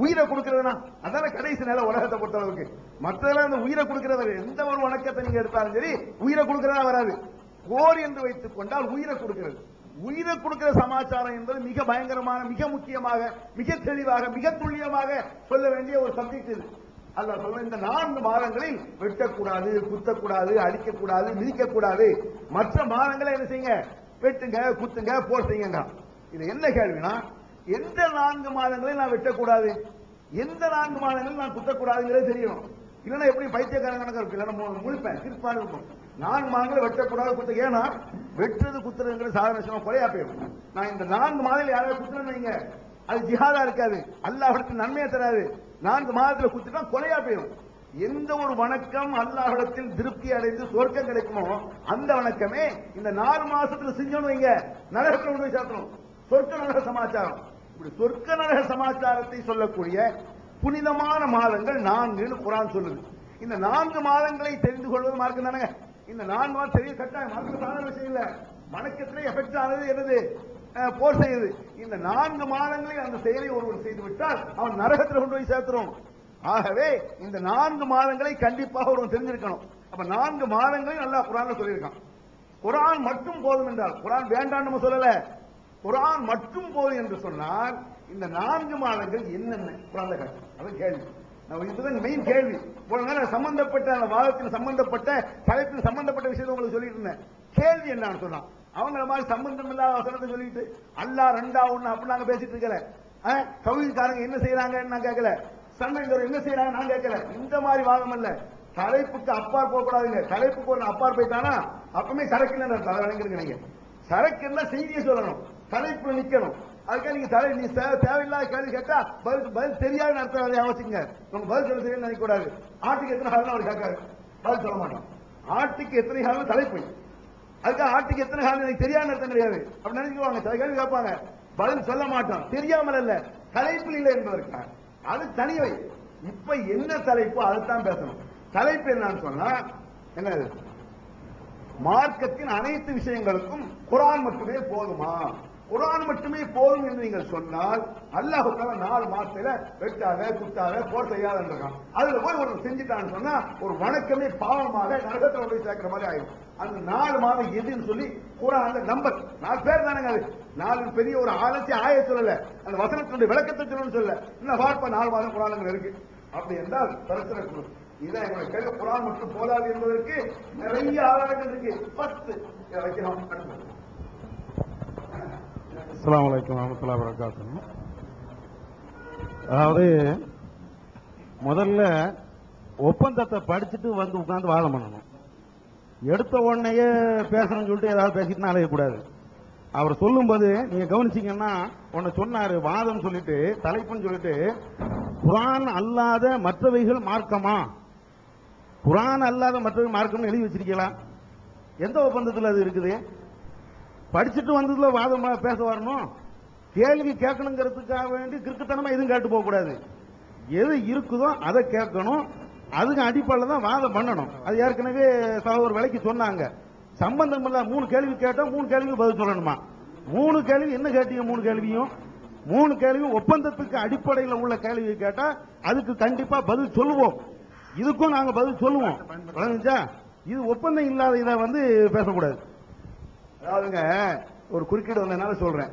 உயிரை கொடுக்கறதுனா அதான கடைசி நிலை உலகத்தை பொறுத்தளவுக்கு. மற்றதெல்லாம் இந்த உயிரை கொடுக்கறது எந்த ஒரு வணக்கத்தை நீங்க எடுத்தாலும் சரி உயிரை கொடுக்கறதா வராது. போர் என்று வைத்துக் கொண்டால் உயிரை கொடுக்கிறது. உயிரை கொடுக்கிற சமாச்சாரம் என்பது மிக பயங்கரமான மிக முக்கியமாக மிக தெளிவாக மிக துல்லியமாக சொல்ல வேண்டிய ஒரு சப்ஜெக்ட் இது. அல்ல சொல்ல இந்த நான்கு மாதங்களில் வெட்டக்கூடாது குத்தக்கூடாது அடிக்கக்கூடாது மிதிக்கக்கூடாது. மற்ற மாதங்களை என்ன செய்யுங்க? வெட்டுங்க குத்துங்க போர் செய்யுங்க இது என்ன கேள்வினா எந்த நான்கு மாதங்களையும் நான் வெட்டக்கூடாது. எந்த நான்கு மாதங்களில் நான் குத்தக்கூடாதுங்கிறது தெரியணும். இல்லைன்னா எப்படி பைத்தியக்காரன் கணக்கு இருக்கு இல்லைன்னா மு- முழிப்பேன். சிரிப்பாக இருக்கும். நான்கு மாதங்களும் வெட்டக்கூடாது குத்த ஏன்னா வெட்டுறது குத்துறதுங்கிறது சாதாரண விஷயமா குறையா போயிடும். நான் இந்த நான்கு மாதங்கள் யாராவது குத்துறேன்னு வைங்க. அது ஜிஹாதா இருக்காது. அல்லாஹ்விடத்தில் நன்மையை தராது. நான்கு மாதத்துல குத்துட்டா கொலையா போயிடும். எந்த ஒரு வணக்கம் அல்லாஹிடத்தில் திருப்தி அடைந்து சொர்க்கம் கிடைக்குமோ அந்த வணக்கமே இந்த நாலு மாசத்துல செஞ்சோன்னு வைங்க. நரகத்தில் கொண்டு போய் சொர்க்க நரக சமாச்சாரம். இப்படி சொர்க்க நரக சமாச்சாரத்தை சொல்லக்கூடிய புனிதமான மாதங்கள் நான்கு குரான் சொல்லுது. இந்த நான்கு மாதங்களை தெரிந்து கொள்வது மார்க்கம் தானே இந்த நான்கு மாதம் தெரிய கட்டாயம் மார்க்க சாதாரண விஷயம் இல்ல. வணக்கத்திலே எஃபெக்ட் ஆனது என்னது? போர் செய்யுது. இந்த நான்கு மாதங்களில் அந்த செயலை ஒருவர் செய்து விட்டால் அவன் நரகத்தில் கொண்டு போய் சேர்த்துரும். ஆகவே இந்த நான்கு மாதங்களை கண்டிப்பாக ஒருவன் தெரிஞ்சிருக்கணும். அப்ப நான்கு மாதங்களையும் நல்லா குரான் சொல்லியிருக்கான். குரான் மட்டும் போதும் என்றால் குரான் வேண்டாம் நம்ம சொல்லல. குரான் மட்டும் போதும் என்று சொன்னால் இந்த நான்கு மாதங்கள் என்னென்ன? குரான்ல காட்டு அது கேள்வி. நம்ம இதுதான் மெயின் கேள்வி. போன நேரம் சம்பந்தப்பட்ட அந்த வாதத்தில் சம்பந்தப்பட்ட தலைப்பில் சம்பந்தப்பட்ட விஷயத்தை உங்களுக்கு சொல்லிட்டு இருந்தேன். கேள்வி என்னன்னு சொன்னான். அவங்கள மாதிரி சம்பந்தம் இல்லாத வசனத்தை சொல்லிட்டு அல்லா ரெண்டா ஒண்ணு அப்படி நாங்க பேசிட்டு இருக்கல. கவிழ்காரங்க என்ன செய்யறாங்கன்னு நான் கேட்கல. சண்டைங்கிறவர் என்ன செய்யறாங்க நான் கேட்கல. இந்த மாதிரி வாதம் இல்ல தலைப்புக்கு அப்பார் போகக்கூடாதுங்க தலைப்புக்கு ஒரு அப்பார் போயிட்டானா அப்பவுமே சரக்கு அதை விளங்கிருங்க நீங்க. சரக்கு என்ன செய்தியை சொல்லணும். தலைப்புல நிக்கணும். அதுக்காக நீங்க தலை நீ தேவையில்லாத கேள்வி கேட்டா பதில் பதில் தெரியாத அர்த்தம் அதை யோசிச்சுங்க உங்க பதில் சொல்ல தெரியும் நினைக்க கூடாது ஆட்டுக்கு எத்தனை காலம் அவர் கேட்காரு பதில் சொல்ல மாட்டோம் ஆட்டுக்கு எத்தனை காலம் தலைப்பு அதுக்காக ஆட்டுக்கு எத்தனை காலம் எனக்கு தெரியாத அர்த்தம் கிடையாது. அப்படி நினைச்சுக்குவாங்க. சில கேள்வி கேட்பாங்க. பதில் சொல்ல மாட்டோம் தெரியாமல் அல்ல. தலைப்பில் இல்லை என்பதற்காக. அது தனிவை இப்ப என்ன தலைப்போ அதுதான் பேசணும். தலைப்பு என்னன்னு சொன்னா என்னது? மார்க்கத்தின் அனைத்து விஷயங்களுக்கும் குரான் மட்டுமே போதுமா? குரான் மட்டுமே போதும் என்று நீங்கள் சொன்னால் அல்லாஹ் நாலு மாசத்துல வெட்டாத குத்தாத போர் செய்யாத அதுல போய் ஒரு செஞ்சுட்டான்னு சொன்னா ஒரு வணக்கமே பாவமாக நரகத்துல போய் சேர்க்கிற மாதிரி ஆயிடும். அந்த நாலு மாதம் எதுன்னு சொல்லி குரான் நம்பர். நாலு பேர் தானங்க அது. நாலு பெரிய ஒரு ஆலோசி ஆய சொல்லல. அந்த வசனத்தினுடைய விளக்கத்தை சொல்லணும்னு சொல்லல. இன்னும் பார்ப்ப நாலு மாதம் குரானுங்க இருக்கு. அப்படி என்றால் பிரச்சனை கொடு இதான் எங்களை கையில குரான் மட்டும் போதாது என்பதற்கு நிறைய ஆதாரங்கள் இருக்கு. பத்து. இதை வைக்கிறோம் அஸ்லாம் வலைக்கம் வரமத்துல்லா வரகாத்தன் அதாவது முதல்ல ஒப்பந்தத்தை படிச்சுட்டு வந்து உட்காந்து வாதம் பண்ணணும். எடுத்த உடனேயே பேசணும்னு சொல்லிட்டு ஏதாவது பேசிட்டு அலையக்கூடாது அவர் சொல்லும்போது நீங்க கவனிச்சிங்கன்னா உன்னை சொன்னாரு வாதம் சொல்லிட்டு தலைப்புன்னு சொல்லிட்டு குரான் அல்லாத மற்றவைகள் மார்க்கமா? குரான் அல்லாத மற்றவை மார்க்கம்னு எழுதி வச்சிருக்கலாம் எந்த ஒப்பந்தத்தில் அது இருக்குது? படிச்சுட்டு வந்ததுல வாதம் பேச வரணும். கேள்வி கேட்கணுங்கிறதுக்காக வேண்டி கிறுக்குத்தனமா எதுவும் கேட்டு போக கூடாது. எது இருக்குதோ அதை கேட்கணும். அதுக்கு அடிப்படையில் தான் வாதம் பண்ணணும். அது ஏற்கனவே சகோதர விலைக்கு சொன்னாங்க. சம்பந்தம் இல்ல மூணு கேள்வி கேட்டா மூணு கேள்விக்கு பதில் சொல்லணுமா? மூணு கேள்வி என்ன கேட்டீங்க மூணு கேள்வியும்? மூணு கேள்வி ஒப்பந்தத்துக்கு அடிப்படையில் உள்ள கேள்வி கேட்டா அதுக்கு கண்டிப்பா பதில் சொல்லுவோம். இதுக்கும் நாங்க பதில் சொல்லுவோம். இது ஒப்பந்தம் இல்லாத இதை வந்து பேசக்கூடாது. அதாவதுங்க ஒரு குறுக்கீடு வந்ததுனால சொல்றேன்.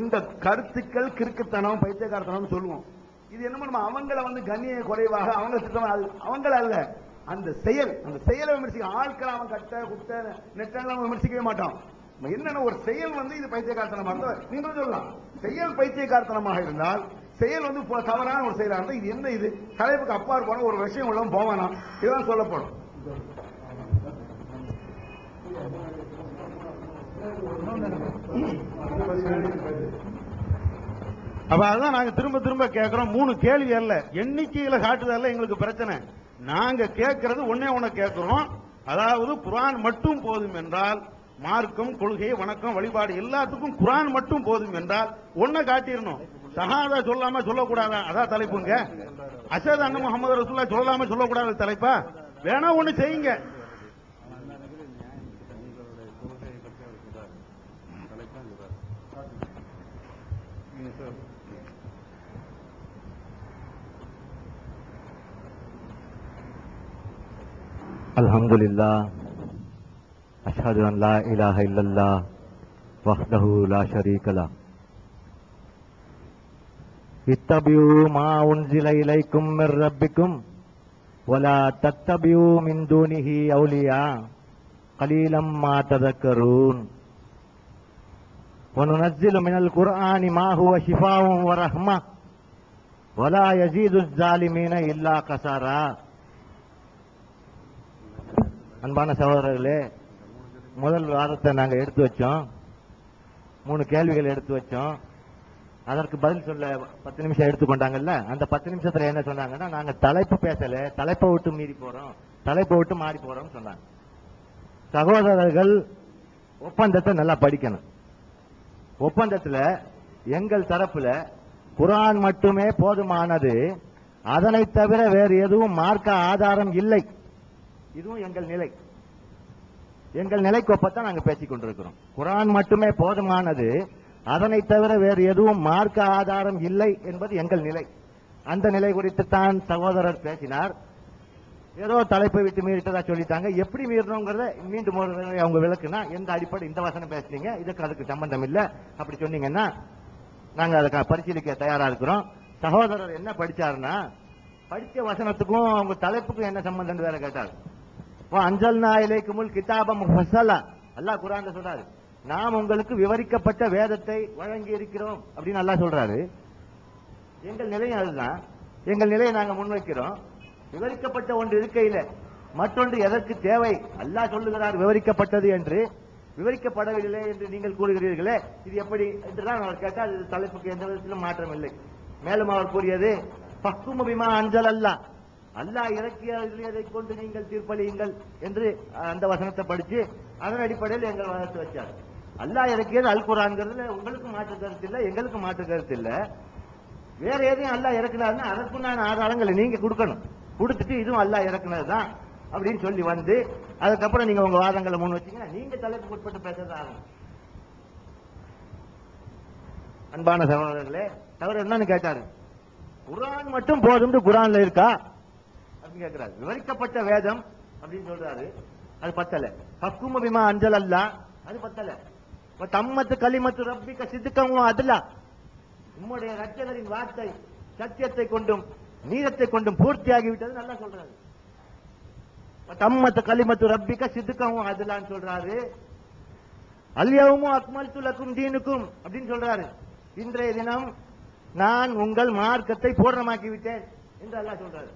இந்த கருத்துக்கள் கிறுக்குத்தனம் பைத்தியக்காரத்தனம் சொல்லுவோம். இது என்னமோ நம்ம அவங்கள வந்து கண்ணிய குறைவாக அவங்க திட்டம் அவங்கள அல்ல. அந்த செயல் அந்த செயலை விமர்சிக்க ஆட்களை அவன் கட்ட குட்ட நெட்டெல்லாம் விமர்சிக்கவே மாட்டான். நம்ம என்னன்னா ஒரு செயல் வந்து இது பைத்தியக்காரத்தனமா இருந்தால் நீங்களும் சொல்லலாம். செயல் பைத்தியக்காரத்தனமாக இருந்தால் செயல் வந்து இப்போ தவறான ஒரு செயலாக இருந்தால் இது என்ன இது? தலைப்புக்கு அப்பாறு போன ஒரு விஷயம் உள்ள போவானா? இதுதான் சொல்லப்படும். அப்ப அதான் நாங்க திரும்ப திரும்ப கேட்கிறோம் மூணு கேள்வி அல்ல. எண்ணிக்கையில காட்டுதல்ல எங்களுக்கு பிரச்சனை. நாங்க கேட்கறது ஒன்னே ஒண்ணு கேட்கிறோம் அதாவது குரான் மட்டும் போதும் என்றால் மார்க்கம் கொள்கை வணக்கம் வழிபாடு எல்லாத்துக்கும் குரான் மட்டும் போதும் என்றால் ஒன்ன காட்டிடணும். ஷஹாதா சொல்லாம சொல்லக்கூடாதா? அதான் தலைப்புங்க. அசத் அண்ணன் முகமது ரசூல்லா சொல்லாம சொல்லக்கூடாத தலைப்பா? வேணா ஒண்ணு செய்யுங்க. الحمد لله أشهد أن لا إله إلا الله وحده لا شريك له اتبعوا ما أنزل إليكم من ربكم ولا تتبعوا من دونه أولياء قليلا ما تذكرون وننزل من القرآن ما هو شفاء ورحمة ولا يزيد الظالمين إلا خسارا அன்பான சகோதரர்களே முதல் வாதத்தை நாங்கள் எடுத்து வச்சோம். மூணு கேள்விகள் எடுத்து வச்சோம். அதற்கு பதில் சொல்ல பத்து நிமிஷம் எடுத்துக்கொண்டாங்கல்ல அந்த பத்து நிமிஷத்துல என்ன சொன்னாங்கன்னா நாங்க தலைப்பு பேசல தலைப்பை விட்டு மீறி போறோம். தலைப்பை விட்டு மாறி போறோம்னு சொன்னாங்க. சகோதரர்கள் ஒப்பந்தத்தை நல்லா படிக்கணும். ஒப்பந்தத்துல எங்கள் தரப்புல குரான் மட்டுமே போதுமானது. அதனை தவிர வேறு எதுவும் மார்க்க ஆதாரம் இல்லை. இதுவும் எங்கள் நிலை. எங்கள் நிலைக்கு ஒப்பத்தான் நாங்கள் பேசிக் கொண்டிருக்கிறோம். குரான் மட்டுமே போதுமானது. அதனை தவிர வேறு எதுவும் மார்க்க ஆதாரம் இல்லை என்பது எங்கள் நிலை. அந்த நிலை குறித்து தான் சகோதரர் பேசினார். ஏதோ தலைப்பை விட்டு மீறிட்டதா சொல்லிட்டாங்க. எப்படி மீறணுங்கிறத மீண்டும் ஒரு அவங்க விளக்குனா எந்த அடிப்படை இந்த வசனம் பேசுனீங்க? இதுக்கு அதுக்கு சம்பந்தம் இல்லை. அப்படி சொன்னீங்கன்னா நாங்கள் அதுக்கு பரிசீலிக்க தயாரா இருக்கிறோம். சகோதரர் என்ன படிச்சாருன்னா படித்த வசனத்துக்கும் அவங்க தலைப்புக்கும் என்ன சம்பந்தம் வேற கேட்டார். அஞ்சல் நாயிலேக்குமுல் கிதாபம் முஃபஸ்ஸலா அல்லாஹ் குர்ஆன்ல சொல்றாரு. நாம் உங்களுக்கு விவரிக்கப்பட்ட வேதத்தை வழங்கி இருக்கிறோம் அப்படின்னு நல்லா சொல்றாரு. எங்கள் நிலையும் அதுதான். எங்கள் நிலையை நாங்கள் முன்வைக்கிறோம். விவரிக்கப்பட்ட ஒன்று இருக்கையில் மற்றொன்று எதற்கு தேவை? அல்லாஹ் சொல்லுகிறார் விவரிக்கப்பட்டது என்று. விவரிக்கப்படவில்லை என்று நீங்கள் கூறுகிறீர்களே இது எப்படி என்றுதான் அவர் கேட்டால் இது தலைப்புக்கு எந்த விதத்திலும் மாற்றம் இல்லை மேலும் அவர் கூறியது பக்குமபிமா அஞ்சல் அல்லா அல்லாஹ் இறக்கியதை கொண்டு நீங்கள் தீர்ப்பளியுங்கள் என்று அந்த வசனத்தை படிச்சு அதன் அடிப்படையில் எங்கள் வளர்த்து வச்சார். அல்லாஹ் இறக்கியது அல் குரான்ங்கிறதுல உங்களுக்கு மாற்று கருத்து இல்லை எங்களுக்கு மாற்று கருத்து இல்லை. வேற எதையும் அல்லா இறக்குனாருன்னா அதற்குண்டான ஆதாரங்களை நீங்க கொடுக்கணும். கொடுத்துட்டு இதுவும் அல்லாஹ் இறக்குனது தான் அப்படின்னு சொல்லி வந்து அதுக்கப்புறம் நீங்க உங்க வாதங்களை முன் வச்சீங்கன்னா நீங்க தலைப்பு உட்பட்டு பேசுறது ஆகும். அன்பான சகோதரர்களே தவறு என்னன்னு கேட்டாரு. குரான் மட்டும் போதும் குரான்ல இருக்கா? அப்படின்னு கேட்கிறாரு விவரிக்கப்பட்ட வேதம் அப்படின்னு சொல்றாரு. அது பத்தல. பக்கும பிமா அஞ்சல் அல்ல. அது பத்தல. தம்மத்து களிமத்து ரப்பிக்க சித்துக்கவும் அதுல. உம்முடைய ரட்சகரின் வார்த்தை சத்தியத்தை கொண்டும் நீரத்தை கொண்டும் பூர்த்தியாகிவிட்டது நல்லா சொல்றாரு. தம்மத்து களிமத்து ரப்பிக்க சித்துக்கவும் அதுலான்னு சொல்றாரு. அல்யவும் அக்மல் துலக்கும் தீனுக்கும் அப்படின்னு சொல்றாரு. இன்றைய தினம் நான் உங்கள் மார்க்கத்தை பூர்ணமாக்கி விட்டேன் என்று அல்லாஹ் சொல்றாரு.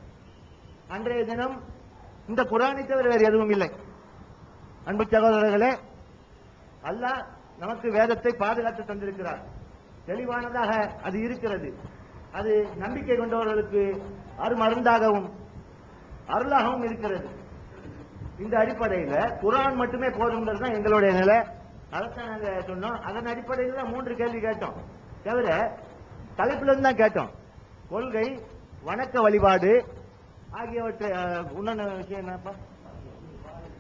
அன்றைய தினம் இந்த குரானை தவிர வேறு எதுவும் இல்லை. அன்பு சகோதரர்களே அல்லாஹ் நமக்கு வேதத்தை பாதுகாத்து தந்திருக்கிறார். தெளிவானதாக அது இருக்கிறது. அது நம்பிக்கை கொண்டவர்களுக்கு அருமருந்தாகவும் அருளாகவும் இருக்கிறது. இந்த அடிப்படையில் குரான் மட்டுமே போதுங்கிறது தான் எங்களுடைய நிலை. அதைத்தான் நாங்கள் சொன்னோம். அதன் அடிப்படையில் தான் மூன்று கேள்வி கேட்டோம். தவிர தலைப்பிலிருந்து தான் கேட்டோம். கொள்கை வணக்க வழிபாடு ஆகியவற்றை அஹ், விஷயம் என்னப்பா?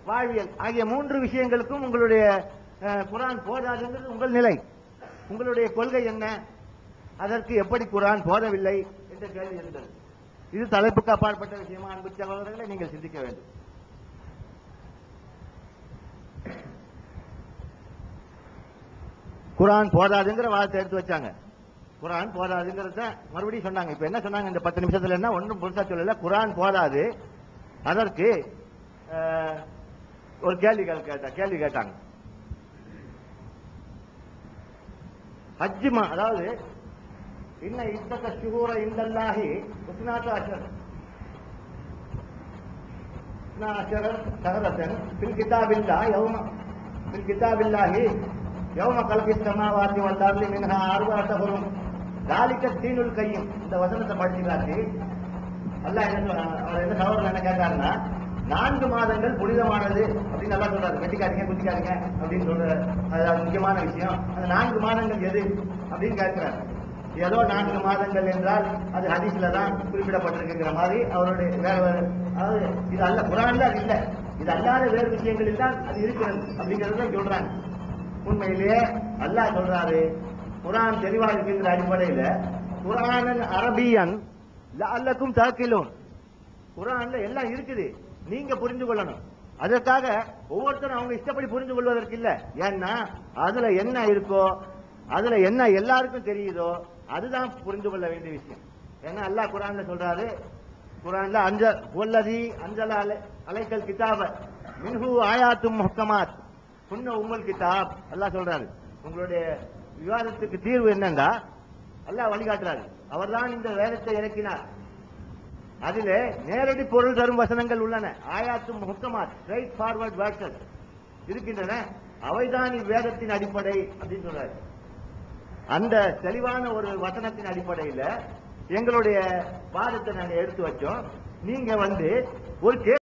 வாழ்வியல். ஆகிய மூன்று விஷயங்களுக்கும் உங்களுடைய அஹ், குரான் போதாதுங்கிறது உங்கள் நிலை. உங்களுடைய கொள்கை என்ன? அதற்கு எப்படி குரான் போதவில்லை என்ற கேள்வி இருந்தது இது தலைப்புக்கு அப்பாற்பட்ட விஷயமா அன்பு சகோதரர்களை நீங்கள் சிந்திக்க வேண்டும். குரான் போதாதுங்கிற வார்த்தை எடுத்து வச்சாங்க. குரான் போதாதுங்கிறத மறுபடியும் சொன்னாங்க. இப்ப என்ன சொன்னாங்க? இந்த பத்து நிமிஷத்துல என்ன? ஒன்றும் புதுசா சொல்லல. குரான் போதாது. அதற்கு ஒரு கேள்விகள் கேட்டா கேள்வி கேட்டாங்க. ஹஜ்ஜுமா அதாவது இன்ன இத்தக சுகூர இந்தல்லாகி உஸ்னாத்து அஷர். அஷரர் சகரசன் பில் கிதாபில்லா யௌம பில் கிதாபில்லாகி யௌம கல்கி சமாவாதி வந்தார்லி மின்ஹா ஆர்வாட்டபுரும் தாலிக்க தீனுள் கையும். இந்த வசனத்தை படிச்சுக்காட்டி அல்ல என்ன அவர் என்ன சகோதரர் என்ன கேட்டாருன்னா நான்கு மாதங்கள் புனிதமானது அப்படின்னு நல்லா சொல்றாரு. வெட்டிக்காதீங்க குத்திக்காதீங்க அப்படின்னு சொல்ற அது முக்கியமான விஷயம். அந்த நான்கு மாதங்கள் எது அப்படின்னு கேட்கிறாரு. ஏதோ நான்கு மாதங்கள் என்றால் அது ஹதீஸ்ல தான் குறிப்பிடப்பட்டிருக்குங்கிற மாதிரி அவருடைய வேற வேறு அதாவது இது அல்ல குரான்ல அது இல்லை. இது அல்லாத வேறு விஷயங்களில் தான் அது இருக்கிறது அப்படிங்கிறது தான் சொல்றாங்க. உண்மையிலேயே அல்லாஹ் சொல்றாரு குரான் தெளிவாக இருக்கின்ற அடிப்படையில குரானன் அரபியன் அல்லக்கும் தாக்கிலும் குரான்ல எல்லாம் இருக்குது. நீங்க புரிந்து கொள்ளணும். அதற்காக ஒவ்வொருத்தரும் அவங்க இஷ்டப்படி புரிந்து கொள்வதற்கு இல்ல ஏன்னா அதுல என்ன இருக்கோ அதுல என்ன எல்லாருக்கும் தெரியுதோ அதுதான் புரிந்து கொள்ள வேண்டிய விஷயம். ஏன்னா அல்லாஹ் குரான்ல சொல்றாரு குரான்ல அஞ்ச ஒல்லதி அஞ்சல அலை அலைக்கல் கிதாப மின்ஹு ஆயாத்தும் முஹக்கமாத் புன்ன உங்கள் கிதாப். அல்லாஹ் சொல்றாரு. உங்களுடைய விவாதத்துக்கு தீர்வு என்னன்னா அல்லாஹ் வழிகாட்டுறாரு. அவர்தான் இந்த வேதத்தை இறக்கினார். அதிலே நேரடி பொருள் தரும் வசனங்கள் உள்ளன. ஆயாத்தும் முக்கமா ஸ்ட்ரைட் ஃபார்வர்ட் வேர்ட்ஸ் இருக்கின்றன. அவைதான் இவ்வேதத்தின் அடிப்படை அப்படின்னு சொல்றாரு. அந்த தெளிவான ஒரு வசனத்தின் அடிப்படையில எங்களுடைய பாதத்தை நாங்க எடுத்து வச்சோம். நீங்க வந்து ஒரு கே